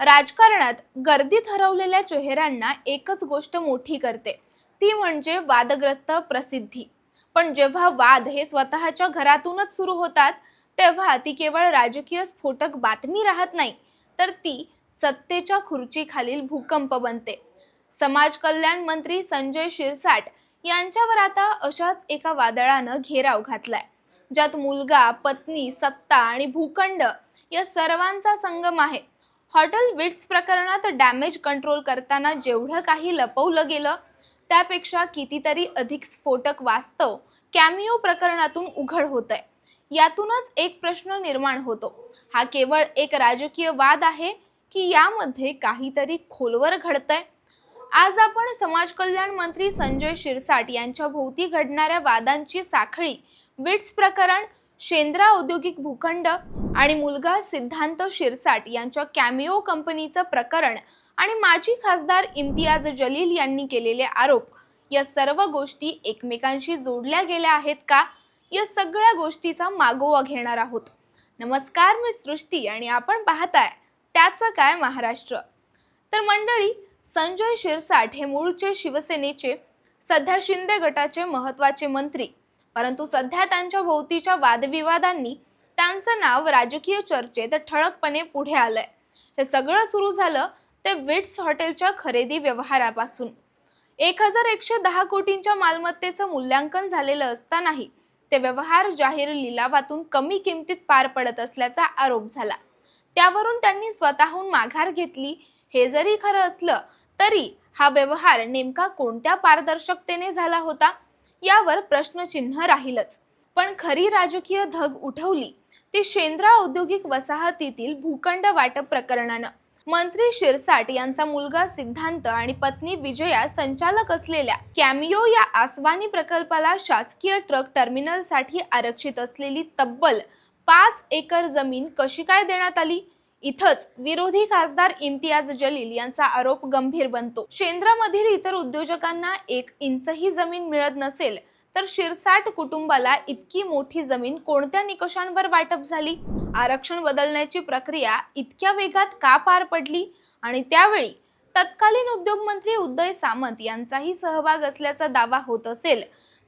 राजकारणात गर्दीत हरवलेल्या चेहऱ्यांना एकच गोष्ट मोठी करते. ती म्हणजे वादग्रस्त प्रसिद्धी. पण जेव्हा वाद हे स्वतःच्या घरातूनच सुरू होतात तेव्हा ती केवळ राजकीय स्फोटक बातमी राहत नाही तर ती सत्तेच्या खुर्चीखालील भूकंप बनते. समाज कल्याण मंत्री संजय शिरसाट यांच्यावर आता अशाच एका वादळानं घेराव घातलाय ज्यात मुलगा पत्नी सत्ता आणि भूखंड या सर्वांचा संगम आहे. हॉटेल विट्स प्रकरणात डॅमेज कंट्रोल करताना जेवढं काही लपवलं गेलं त्यापेक्षा कितीतरी अधिक स्फोटक वास्तव कॅमिओ प्रकरणातून उघड होत आहे यातूनच एक प्रश्न निर्माण होतो. हा केवळ एक राजकीय वाद आहे की यामध्ये काहीतरी खोलवर घडतंय? आज आपण समाज कल्याण मंत्री संजय शिरसाट यांच्या भोवती घडणाऱ्या वादांची साखळी विट्स प्रकरण शेंद्रा औद्योगिक भूखंड आणि मुलगा सिद्धांत शिरसाट यांच्या कॅमिओ कंपनीचं प्रकरण आणि माजी खासदार इम्तियाज जलील यांनी केलेले आरोप या सर्व गोष्टी एकमेकांशी जोडल्या गेल्या आहेत का? या सगळ्या गोष्टीचा मागोवा घेणार आहोत. नमस्कार मी सृष्टी आणि आपण पाहताय त्याचं काय महाराष्ट्र. तर मंडळी संजय शिरसाट हे मूळचे शिवसेनेचे सध्या शिंदे गटाचे महत्त्वाचे मंत्री परंतु सध्या त्यांच्या भोवतीच्या वादविवादांनी त्यांचं नाव राजकीय चर्चेत ठळकपणे पुढे आलंय. हे सगळं सुरू झालं ते विट्स हॉटेलच्या खरेदी व्यवहारापासून. एक हजार एकशे दहा कोटींच्या मालमत्तेचं मूल्यांकन झालेलं असतानाही ते व्यवहार जाहीर लिलावातून कमी किमतीत पार पडत असल्याचा आरोप झाला. त्यावरून त्यांनी स्वतःहून माघार घेतली. हे जरी खरं असलं तरी हा व्यवहार नेमका कोणत्या पारदर्शकतेने झाला होता? यावर प्रश्नचिन्ह राहीलच. पण खरी राजकीय धग उठवली. ती शेंद्रा औद्योगिक वसाहतीतील भूखंड वाटप प्रकरणानं. मंत्री शिरसाट यांचा मुलगा सिद्धांत आणि पत्नी विजया संचालक असलेल्या कॅमिओ या आसवानी प्रकल्पाला शासकीय ट्रक टर्मिनलसाठी आरक्षित असलेली तब्बल पाच एकर जमीन कशी काय देण्यात आली? इथंच विरोधी खासदार इम्तियाज जलील यांचा आरोप गंभीर बनतो. शेंद्रामधील इतर उद्योजकांना एक इंचही जमीन मिळत नसेल तर शिरसाट कुटुंबाला इतकी मोठी जमीन कोणत्या निकषांवर वाटप झाली? आरक्षण बदलण्याची प्रक्रिया इतक्या वेगात का पार पडली? आणि त्यावेळी तत्कालीन उद्योगमंत्री उदय सामंत यांचाही सहभाग असल्याचा दावा होत असेल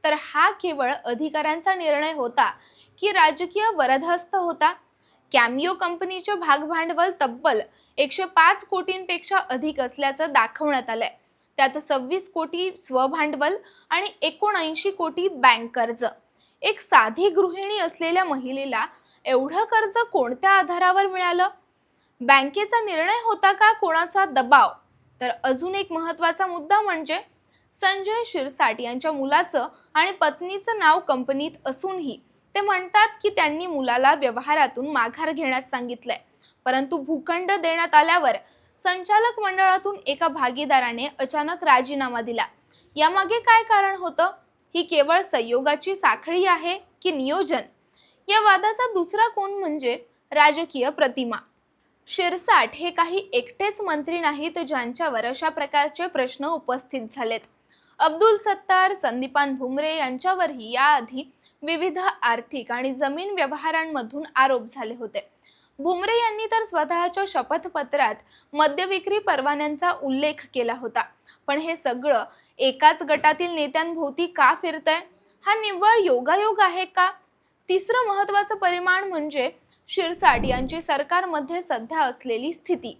तर हा केवळ अधिकाऱ्यांचा निर्णय होता की राजकीय वरदहस्त होता? कॅमिओ कंपनीचे भागभांडवल तब्बल एकशे पाच कोटींपेक्षा अधिक असल्याचं दाखवण्यात आलंय. त्यात सव्वीस कोटी स्वभांडवल आणि एकोणऐंशी कोटी बँक कर्ज. एक साधी गृहिणी असलेल्या महिलेला एवढं कर्ज कोणत्या आधारावर मिळालं? बँकेचा निर्णय होता का कोणाचा दबाव? तर अजून एक महत्त्वाचा मुद्दा म्हणजे संजय शिरसाट यांच्या मुलाचं आणि पत्नीचं नाव कंपनीत असूनही ते म्हणतात की त्यांनी मुलाला व्यवहारातून माघार घेण्यास सांगितलंय. परंतु भूखंड देण्यात आल्यावर संचालक मंडळातून एका भागीदाराने अचानक राजीनामा दिला. यामागे काय कारण होतं? ही केवळ संयोगाची साखळी आहे की नियोजन? या वादाचा दुसरा कोण म्हणजे राजकीय प्रतिमा. शिरसाट हे काही एकटेच मंत्री नाहीत ज्यांच्यावर अशा प्रकारचे प्रश्न उपस्थित झालेत. अब्दुल सत्तार संदीपान भुमरे यांच्यावरही याआधी विविध आर्थिक आणि जमीन व्यवहारांमधून आरोप झाले होते. भुमरे यांनी तर स्वतःच्या शपथपत्रात मद्यविक्री परवान्यांचा उल्लेख केला होता. पण हे सगळं एकाच गटातील नेत्यांभोवती का फिरतंय? हा निव्वळ योगायोग आहे का? तिसरं महत्वाचं परिमाण म्हणजे शिरसाट यांची सरकारमध्ये सध्या असलेली स्थिती.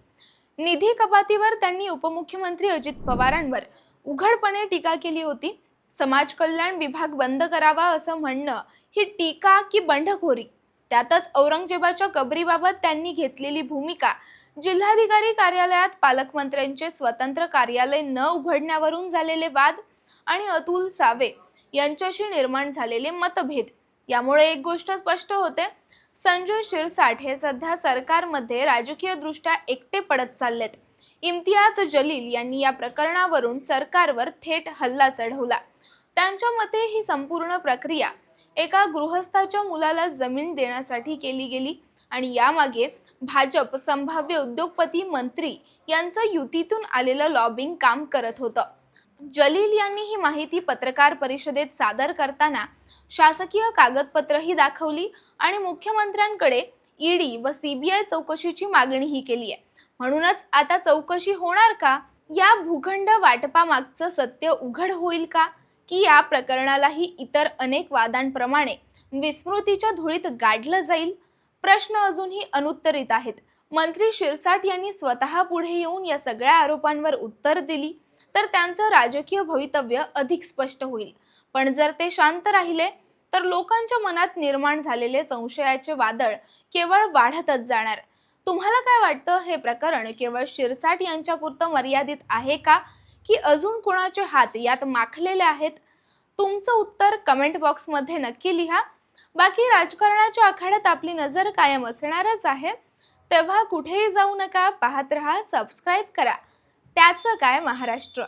निधी कपातीवर त्यांनी उपमुख्यमंत्री अजित पवारांवर उघडपणे टीका केली होती. समाज कल्याण विभाग बंद करावा असं म्हणणं ही टीका की बंडखोरी. त्यातच औरंगजेबाच्या कबरीबाबत त्यांनी घेतलेली भूमिका. जिल्हाधिकारी कार्यालयात पालकमंत्र्यांचे स्वतंत्र कार्यालय न उघडण्यावरून झालेले वाद आणि अतुल सावे यांच्याशी निर्माण झालेले मतभेद. यामुळे एक गोष्ट स्पष्ट होते. संजय शिरसाट हे सध्या सरकारमध्ये राजकीयदृष्ट्या एकटे पडत चाललेत. इम्तियाज जलील यांनी या प्रकरणावरून सरकारवर थेट हल्ला चढवला. त्यांच्या मते ही संपूर्ण प्रक्रिया एका गृहस्थाच्या मुलाला जमीन देण्यासाठी केली गेली आणि यामागे भाजप संभाव्य उद्योगपती मंत्री यांचं युतीतून आलेलं लॉबिंग काम करत होतं. जलील यांनी ही माहिती पत्रकार परिषदेत सादर करताना शासकीय कागदपत्रही दाखवली आणि मुख्यमंत्र्यांकडे ईडी व सीबीआय चौकशीची मागणीही केली आहे म्हणूनच आता चौकशी होणार का? या भूखंड वाटपामागचं सत्य उघड होईल का? की या प्रकरणालाही इतर अनेक वादांप्रमाणे विस्मृतीच्या धुळीत गाडलं जाईल? प्रश्न अजूनही अनुत्तरित आहेत. मंत्री शिरसाट यांनी स्वतः पुढे येऊन या सगळ्या आरोपांवर उत्तर दिली तर त्यांचं राजकीय भवितव्य अधिक स्पष्ट होईल. पण जर ते शांत राहिले तर लोकांच्या मनात निर्माण झालेले संशयाचे वादळ केवळ वाढतच जाणार. तुम्हाला काय वाटतं हे प्रकरण केवळ शिरसाट यांच्यापुरतं मर्यादित आहे का? की अजून कोणाचे हात यात माखलेले आहेत? तुमचं उत्तर कमेंट बॉक्समध्ये नक्की लिहा. बाकी राजकारणाच्या आखाड्यात आपली नजर कायम असणारच आहे. तेव्हा कुठेही जाऊ नका पाहत रहा सबस्क्राईब करा. त्याचं काय महाराष्ट्र?